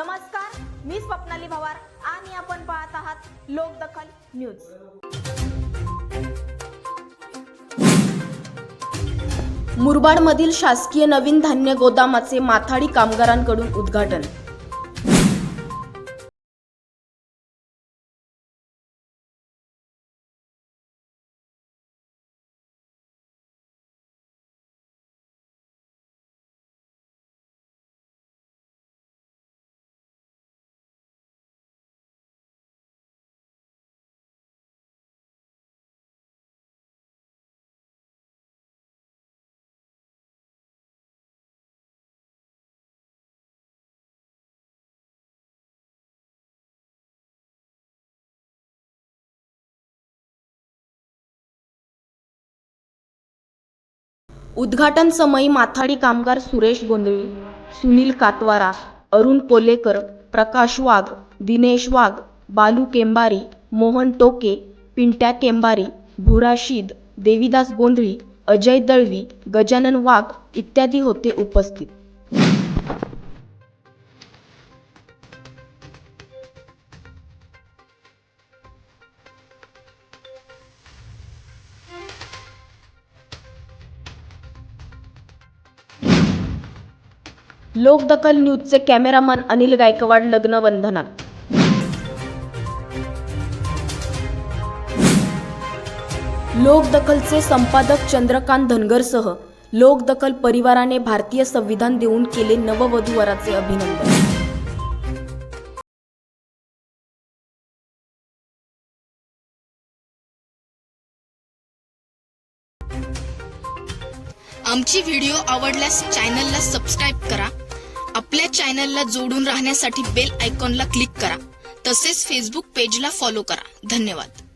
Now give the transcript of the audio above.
नमस्कार मी स्वप्नाली भवार आणि आपण पाहत आहात लोकदखल न्यूज. मुरबाडमधील शासकीय नवीन धान्य गोदामाचे माथाडी कामगारांकडून उद्घाटन. उद्घाटन समयी माथाडी कामगार सुरेश गोंधळी सुनील कातवारा अरुण पोलेकर प्रकाश वाघ दिनेश वाघ बालू केंबारी मोहन टोके पिंट्या केंबारी भुराशीद देविदास गोंधळी अजय दळवी गजानन वाघ इत्यादी होते उपस्थित. लोकदखल न्यूजचे कॅमेरामन अनिल गायकवाड लग्नबंधनात लोकदखलचे संपादक चंद्रकांत धनगरसह लोकदखल परिवाराने भारतीय संविधान देऊन केले नववधूवराचे अभिनंदन. आमची व्हिडिओ आवडल्यास चॅनलला सबस्क्राईब करा. आपल्या चॅनलला जोडून राहण्यासाठी बेल आयकॉनला क्लिक करा. तसेच फेसबुक पेजला फॉलो करा. धन्यवाद.